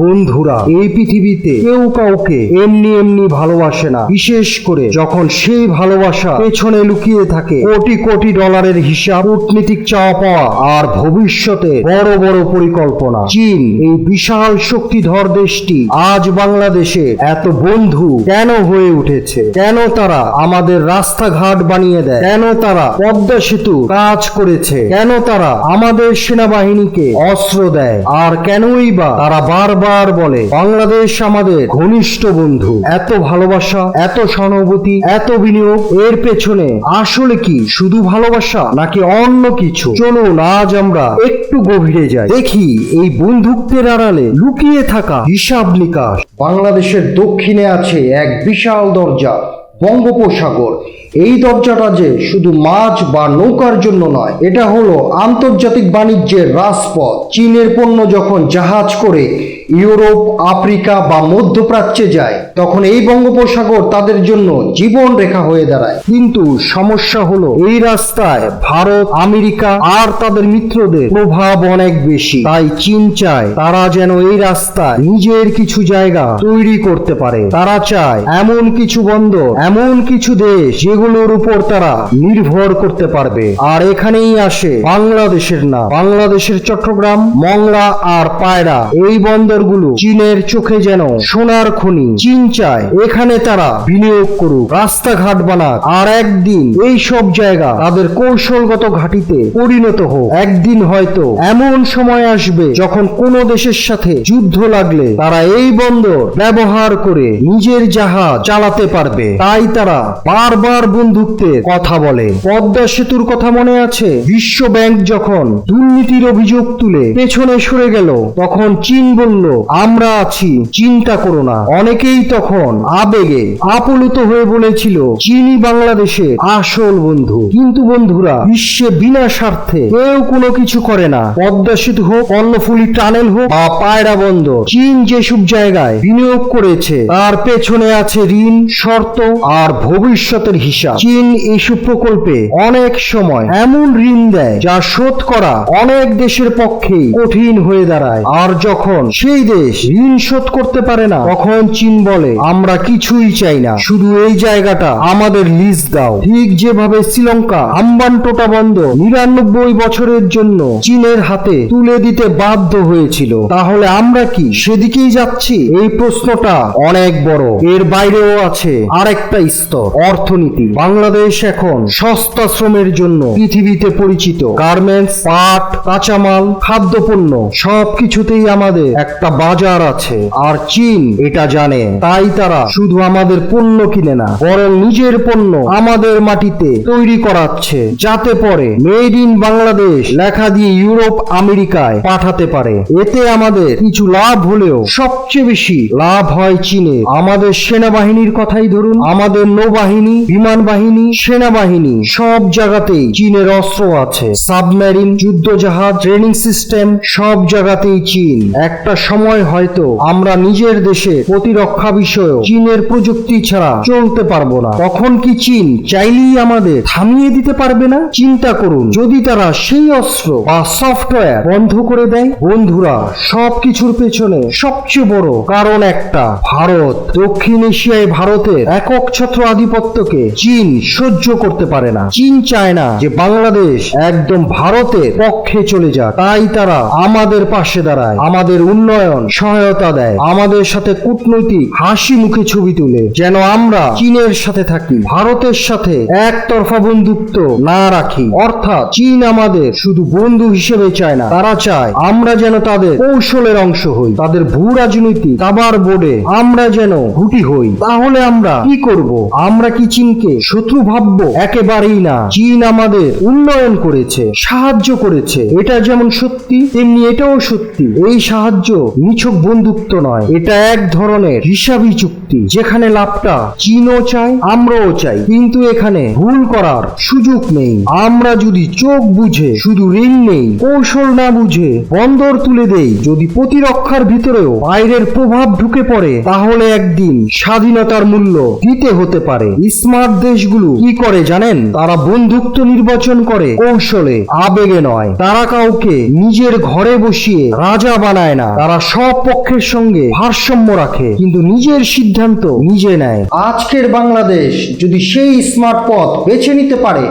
বন্ধুরা, এই পৃথিবীতে কেউ কাউকে এমনি এমনি ভালোবাসে না। বিশেষ করে যখন সেই ভালোবাসা পেছনে লুকিয়ে থাকে, কোটি কোটি ডলারের হিসাব, কূটনীতিক চাওয়া পাওয়া, আর ভবিষ্যতে বড় বড় পরিকল্পনা। চীন, এই বিশাল শক্তিধর দেশটি, আজ বাংলাদেশে এত বন্ধু কেন হয়ে উঠেছে? কেন তারা আমাদের রাস্তাঘাট বানিয়ে দেয়? কেন তারা পদ্মা সেতু কাজ করেছে? কেন তারা আমাদের সেনাবাহিনীকে অস্ত্র দেয়? আর কেনই বা তারা বারবার বলে, বাংলাদেশ আমাদের ঘনিষ্ঠ বন্ধু। এত ভালোবাসা, এত সহানুভূতি, এত বিনিয়োগ, এর পেছনে আসলে কি শুধু ভালোবাসা নাকি অন্য কিছু? চলুন, আজ আমরা একটু গভীরে যাই। দেখি এই বন্ধুত্বের আড়ালে লুকিয়ে থাকা হিসাব নিকাশ। বাংলাদেশের দক্ষিণে আছে এক বিশাল দরজা, বঙ্গোপসাগর। এই দরজাটা যে শুধু মাছ বা নৌকার জন্য নয়, এটা হলো আন্তর্জাতিক বাণিজ্যের রাজপথ। চীনের পণ্য যখন জাহাজ করে ইউরোপ, আফ্রিকা বা মধ্যপ্রাচ্যে যায়, তখন এই বঙ্গোপসাগর তাদের জন্য জীবন রেখা হয়ে দাঁড়ায়। কিন্তু সমস্যা হলো, এই রাস্তায় ভারত, আমেরিকা আর তাদের মিত্রদের প্রভাব অনেক বেশি। তাই চীন চায় তারা যেন এই রাস্তায় নিজের কিছু জায়গা তৈরি করতে পারে। তারা চায় এমন কিছু বন্দর, এমন কিছু দেশ যেগুলোর উপর তারা নির্ভর করতে পারবে। আর এখানেই আসে বাংলাদেশের না বাংলাদেশের চট্টগ্রাম, মংলা আর পায়রা। এই বন্দরগুলো চীনের চোখে যেন সোনার খনি চীন চায় এখানে তারা বিনিয়োগ করুক, রাস্তাঘাট বানাক, আর একদিন এই সব জায়গা তাদের কৌশলগত ঘাটিতে পরিণত হোক। একদিন হয়তো এমন সময় আসবে যখন কোন দেশের সাথে যুদ্ধ লাগলে তারা এই বন্দর ব্যবহার করে নিজের জাহাজ চালাতে পারবে। তাই তারা বারবার বন্ধুত্বের কথা বলে। পদ্মা সেতুর কথা মনে আছে? বিশ্ব ব্যাংক যখন দুর্নীতির অভিযোগ তুলে পেছনে সরে গেল, তখন চীন বলল আমরা আছি, চিন্তা করো না। অনেকেই তখন আবেগে আপ্লুত হয়ে বলেছিল, চীনই বাংলাদেশের আসল বন্ধু। কিন্তু বন্ধুরা, বিশ্বে বিনা স্বার্থে কেউ কোনো কিছু করে না। পদ্মা সেতু হোক কর্ণফুলি টানেল হোক বা পায়রা বন্দর, চীন যেসব জায়গায় বিনিয়োগ করেছে, তার পেছনে আছে ঋণ, শর্ত আর ভবিষ্যতের হিসাব। চীন এইসব প্রকল্পে অনেক সময় এমন ঋণ দেয়, যা শোধ করা অনেক দেশের পক্ষেই কঠিন হয়ে দাঁড়ায়। আর যখন সেই দেশ ঋণ শোধ করতে পারে না। তখন চীন বলে আমরা কিছুই চাই না। শুধু এই জায়গাটা আমাদের লিজ দাও। ঠিক যেভাবে শ্রীলঙ্কা আম্বান টোটা বন্ধ নিরানব্বই বছরের জন্য চীনের হাতে তুলে দিতে বাধ্য হয়েছিল। তাহলে আমরা কি সেদিকেই যাচ্ছি? এই প্রশ্নটা অনেক বড়। এর বাইরেও আছে আরেকটা স্তর অর্থনীতি। বাংলাদেশ এখন সস্তা শ্রমের জন্য পৃথিবীতে পরিচিত। গার্মেন্টস পাট কাঁচামাল খাদ্যপণ্য সব কিছুতেই আমাদের একটা বাজার আছে। আর চীন এটা জানে। তাই তারা শুধু আমাদের পণ্য কিনে না বরং নিজের পণ্য আমাদের মাটিতে তৈরি করাচ্ছে যাতে পরে মেড ইন বাংলাদেশ লেখা দিয়ে ইউরোপ আমেরিকায় পাঠাতে পারে। এতে আমাদের কিছু লাভ হলেও সবচেয়ে বেশি লাভ হয় চীনে। আমাদের সেনাবাহিনীর কথাই ধরুন আমাদের নৌবাহিনী বিমান বাহিনী সেনাবাহিনী সব জায়গাতেই চীনের অস্ত্র আছে। সাবমেরিন যুদ্ধ জাহাজ ট্রেনিং সিস্টেম সব জায়গাতেই চীন। একটা সময় হয়তো আমরা নিজের দেশে প্রতিরক্ষা বিষয়ে চীনের প্রযুক্তি ছাড়া চলতে পারব না। তখন কি চীন চাইলেই আমাদের থামিয়ে দিতে পারবে না? চিন্তা করুন, যদি তারা সেই অস্ত্র বা সফটওয়্যার বন্ধ করে দেয়, বন্ধুরা সব কিছুর পেছনে সবচেয়ে বড় কারণ একটা, ভারত। দক্ষিণ এশিয়ায় ভারতের একক ছত্র আধিপত্যকে চীন সহ্য করতে পারে না। চীন চায় না যে বাংলাদেশ একদম ভারতের পক্ষে চলে যাক। তাই তারা আমাদের পাশে দাঁড়ায়, আমাদের উন্নয়ন সহায়তা দেয়। আমাদের সাথে কূটনৈতিক হাসি মুখে ছবি তুলে যেন আমরা চীনের সাথে থাকি ভারতের সাথে একতরফা বন্ধুত্ব না রাখি। অর্থাৎ চীন আমাদের শুধু বন্ধু হিসেবে চায় না তারা চায় আমরা যেন তাদের কৌশলের অংশ হই তাদের ভূ রাজনীতি দাবার বোর্ডে আমরা যেন ঘুটি হই। তাহলে আমরা কি করব? আমরা কি চীনকে শত্রু ভাববো? একেবারেই না। চীন আমাদের উন্নয়ন করেছে সাহায্য করেছে। এটা যেমন সত্যি তেমনি এটাও সত্যি। এই সাহায্য নিছক বন্ধুত্ব নয়, এটা এক ধরনের হিসাবি চুক্তি। যেখানে লাভটা চীনও চায়, আমরাও চাই। কিন্তু এখানে ভুল করার সুযোগ নেই। আমরা যদি চোখ বুঝে, শুধু ঋণ নেই, কৌশল না বুঝে, বন্দর তুলে দেই, যদি প্রতিরক্ষার ভিতরেও বাইরের প্রভাব ঢুকে পড়ে, তাহলে একদিন স্বাধীনতার মূল্য দিতে হতে পারে। স্মার্ট দেশগুলো কি করে জানেন? তারা বন্ধুত্ব নির্বাচন করে কৌশলে। আবেগে নয়। তারা কাউকে নিজের ঘরে বসিয়ে রাজা বানায় না। তারা সব পক্ষের সঙ্গে ভারসাম্য রাখে, কিন্তু নিজের সিদ্ধান্ত নিজে নেয়। আজকের বাংলাদেশ যদি সেই স্মার্ট পথ বেছে নিতে পারে,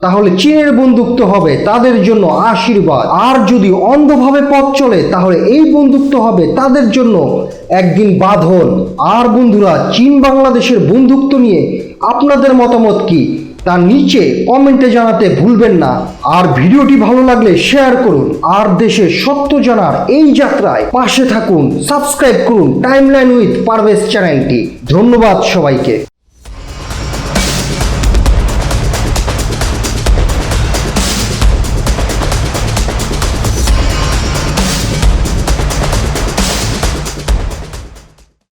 তাহলে চীনের বন্ধুত্ব হবে তাদের জন্য আশীর্বাদ। আর যদি অন্ধভাবে পথ চলে, তাহলে এই বন্ধুত্ব হবে তাদের জন্য একদিন বাঁধন। আর বন্ধুরা চীন বাংলাদেশের বন্ধুত্ব নিয়ে আপনাদের মতামত কি? তার নিচে কমেন্টে জানাতে ভুলবেন না। আর ভিডিওটি ভালো লাগলে শেয়ার করুন। আর দেশের সত্য জানার এই যাত্রায় পাশে থাকুন। সাবস্ক্রাইব করুন টাইমলাইন উইথ পারভেজ চ্যানেলটি। ধন্যবাদ সবাইকে।